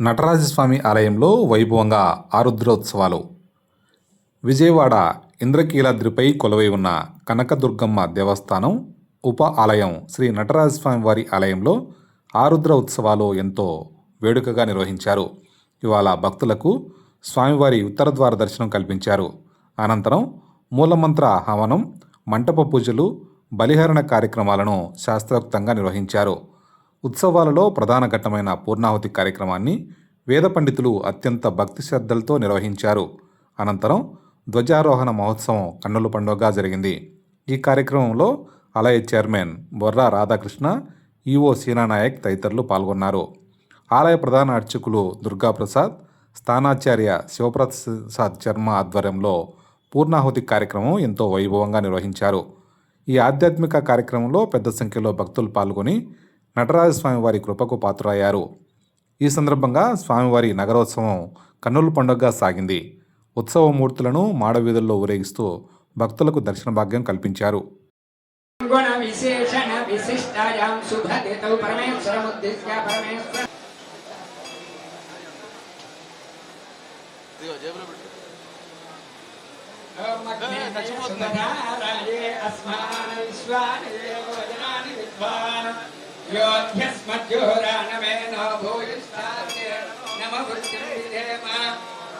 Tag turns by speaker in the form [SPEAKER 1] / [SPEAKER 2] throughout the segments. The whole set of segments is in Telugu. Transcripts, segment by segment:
[SPEAKER 1] నటరాజస్వామి ఆలయంలో వైభవంగా ఆరుద్రోత్సవాలు. విజయవాడ ఇంద్రకీలాద్రిపై కొలువై ఉన్న కనకదుర్గమ్మ దేవస్థానం ఉప ఆలయం శ్రీ నటరాజస్వామి వారి ఆలయంలో ఆరుద్ర ఉత్సవాలు ఎంతో వేడుకగా నిర్వహించారు. ఇవాళ భక్తులకు స్వామివారి ఉత్తరద్వార దర్శనం కల్పించారు. అనంతరం మూలమంత్ర హవనం మంటప పూజలు బలిహరణ కార్యక్రమాలను శాస్త్రోక్తంగా నిర్వహించారు. ఉత్సవాలలో ప్రధాన ఘట్టమైన పూర్ణాహుతి కార్యక్రమాన్ని వేద పండితులు అత్యంత భక్తి శ్రద్ధలతో నిర్వహించారు. అనంతరం ధ్వజారోహణ మహోత్సవం కన్నుల పండుగగా జరిగింది. ఈ కార్యక్రమంలో ఆలయ చైర్మన్ బొర్రా రాధాకృష్ణ ఈఓ సీనానాయక్ తదితరులు పాల్గొన్నారు. ఆలయ ప్రధాన అర్చకులు దుర్గాప్రసాద్ స్థానాచార్య శివప్రసాద్ శర్మ ఆధ్వర్యంలో పూర్ణాహుతి కార్యక్రమం ఎంతో వైభవంగా నిర్వహించారు. ఈ ఆధ్యాత్మిక కార్యక్రమంలో పెద్ద సంఖ్యలో భక్తులు పాల్గొని నటరాజస్వామి వారి కృపకు పాత్రయ్యారు. ఈ సందర్భంగా స్వామివారి నగరోత్సవం కన్నుల పండుగగా సాగింది. ఉత్సవ మూర్తులను మాడవీధుల్లో ఊరేగిస్తూ భక్తులకు దర్శన భాగ్యం కల్పించారు.
[SPEAKER 2] విశ్వాన్ దేవోజనాని విద్వాన్ యోధ్యస్మద్యోరానమేనో భూయిష్టాస్య నమ వృత్తిర్విధేమ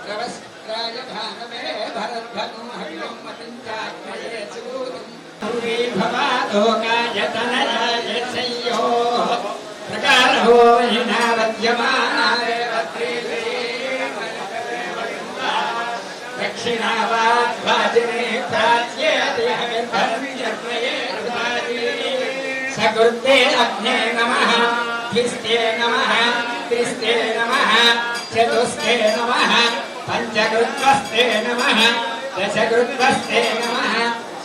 [SPEAKER 2] ప్రవస్త్రాయ భానమే భరద్భను హరిం మతించాగ్నయే సూతం భవాలోకాయ తనయాయ సంయో ప్రకారో चतुर्थे अग्ने नमः द्विष्ठे नमः त्रिष्ठे नमः चतुस्थे नमः पञ्चकृत्वस्ते नमः दशकृत्वस्ते नमः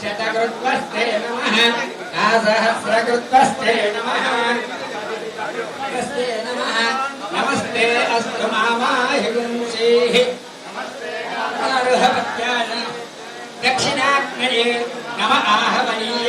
[SPEAKER 2] शतकृत्वस्ते नमः सहस्रकृत्वस्ते नमः। नमः। नमस्ते अस्तु मामाहिगुंसीः दक्षिणाग्नये नम आहवनीय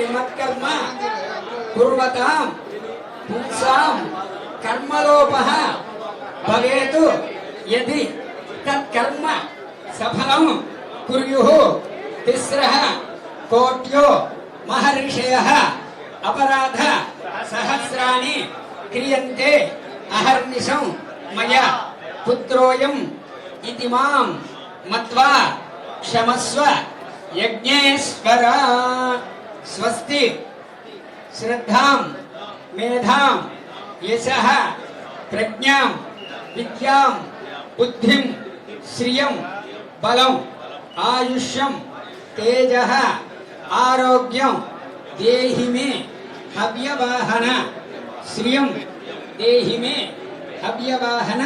[SPEAKER 2] కిమత్కర్మ కుర్వతాం పుంసాం కర్మలోప భవేతు యది తత్కర్మ సఫలం కుర్యు తిస్ర కోట్యో మహర్షయ అపరాధ సహస్రాన్ని క్రియంతే అహర్నిశం మయా పుత్రోయం ఇది మాం మత్వా క్షమస్వ యజ్ఞేశ్వరా स्वस्ति, श्रद्धां, मेधां, यशः, प्रज्ञां, विद्यां, बुद्धिं, श्रियं, बलम्, आयुष्यं, तेजः, आरोग्यं देहि मे हव्यवाहन, श्रियं देहि मे हव्यवाहन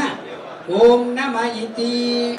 [SPEAKER 2] ॐ नम इति।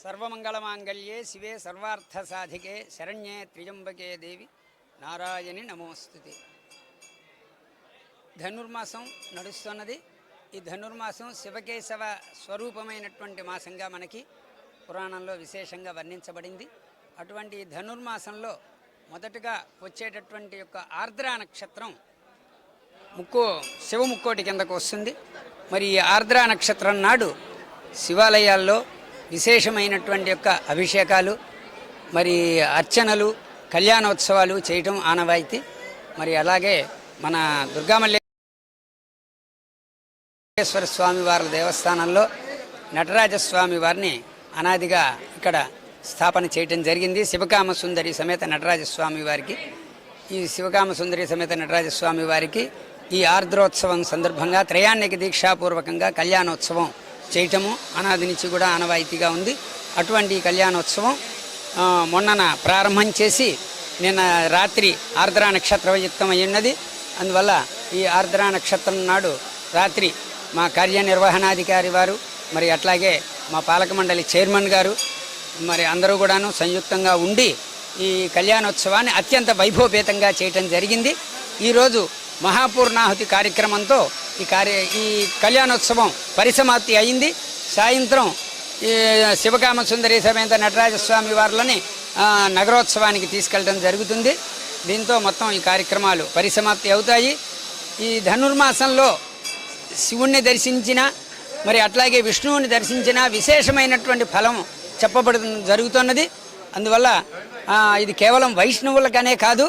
[SPEAKER 2] సర్వమంగళమాంగళ్యే శివే సర్వార్థ సాధికే శరణ్యే త్రిజంబకే దేవి. నారాయణి నమోస్తుతి. ధనుర్మాసం నడుస్తున్నది. ఈ ధనుర్మాసం శివకేశవ స్వరూపమైనటువంటి మాసంగా మనకి పురాణంలో విశేషంగా వర్ణించబడింది. అటువంటి ఈ ధనుర్మాసంలో మొదటగా వచ్చేటటువంటి యొక్క ఆర్ద్ర నక్షత్రం ముక్కో శివ ముక్కోటి కిందకు వస్తుంది. మరి ఈ ఆర్ద్ర నక్షత్రం నాడు శివాలయాల్లో విశేషమైనటువంటి యొక్క అభిషేకాలు మరి అర్చనలు కళ్యాణోత్సవాలు చేయటం ఆనవాయితీ. మరి అలాగే మన దుర్గామల్లేశ్వర స్వామి వారి దేవస్థానంలో నటరాజస్వామి వారిని అనాదిగా ఇక్కడ స్థాపన చేయటం జరిగింది. శివకామ సుందరి సమేత నటరాజస్వామి వారికి ఈ శివకామ సుందరి సమేత నటరాజస్వామి వారికి ఈ ఆర్ద్రోత్సవం సందర్భంగా త్రయాణిక దీక్షాపూర్వకంగా కళ్యాణోత్సవం చేయటము అనాది నుంచి కూడా ఆనవాయితీగా ఉంది. అటువంటి కళ్యాణోత్సవం మొన్నన ప్రారంభం చేసి నిన్న రాత్రి ఆర్ద్రా నక్షత్రయుక్తం అయి ఉన్నది అందువల్ల ఈ ఆర్ద్రా నక్షత్రం నాడు రాత్రి మా కార్యనిర్వహణాధికారి వారు మరి అట్లాగే మా పాలక మండలి చైర్మన్ గారు మరి అందరూ కూడాను సంయుక్తంగా ఉండి ఈ కళ్యాణోత్సవాన్ని అత్యంత వైభవపేతంగా చేయటం జరిగింది. ఈరోజు మహాపూర్ణాహుతి కార్యక్రమంతో ఈ కార్య ఈ కళ్యాణోత్సవం పరిసమాప్తి అయింది. సాయంత్రం ఈ శివకామ సుందరి సమేత నటరాజస్వామి వారిలోని నగరోత్సవానికి తీసుకెళ్ళడం జరుగుతుంది. దీంతో మొత్తం ఈ కార్యక్రమాలు పరిసమాప్తి అవుతాయి. ఈ ధనుర్మాసంలో శివుణ్ణి దర్శించిన మరి అట్లాగే విష్ణువుని దర్శించిన విశేషమైనటువంటి ఫలం చెప్పబడు జరుగుతున్నది. అందువల్ల ఇది కేవలం వైష్ణవులకనే కాదు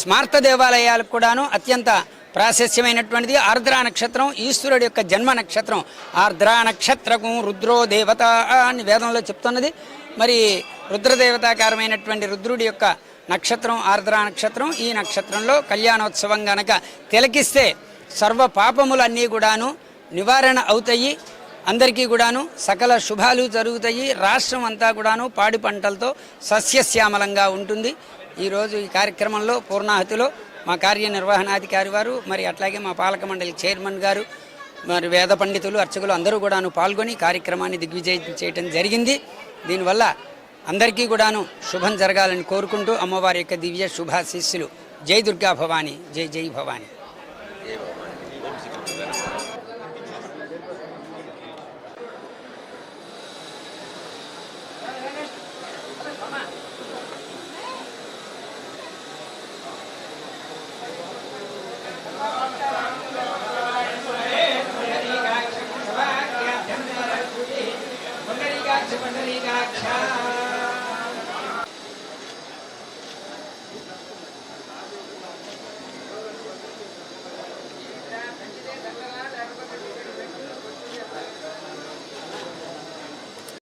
[SPEAKER 2] స్మార్త దేవాలయాలకు కూడాను అత్యంత ప్రాశస్యమైనటువంటిది ఆర్ద్రా నక్షత్రం ఈశ్వరుడి యొక్క జన్మ నక్షత్రం. ఆర్ద్రా నక్షత్రకం రుద్రో దేవత అని వేదంలో చెప్తున్నది. మరి రుద్రదేవతాకారమైనటువంటి రుద్రుడి యొక్క నక్షత్రం ఆర్ద్రా నక్షత్రం ఈ నక్షత్రంలో కళ్యాణోత్సవం గనక తిలకిస్తే సర్వ పాపములన్నీ కూడాను నివారణ అవుతాయి. అందరికీ కూడాను సకల శుభాలు జరుగుతాయి. రాష్ట్రం అంతా కూడాను పాడి పంటలతో సస్యశ్యామలంగా ఉంటుంది. ఈరోజు ఈ కార్యక్రమంలో పూర్ణాహతిలో మా కార్యనిర్వహణాధికారి వారు మరి అట్లాగే మా పాలక మండలి చైర్మన్ గారు మరి వేద పండితులు అర్చకులు అందరూ కూడాను పాల్గొని కార్యక్రమాన్ని దిగ్విజయం చేయటం జరిగింది. దీనివల్ల అందరికీ కూడాను శుభం జరగాలని కోరుకుంటూ అమ్మవారి యొక్క దివ్య శుభాశీస్సులు. జై దుర్గా భవాని జై జై భవాని.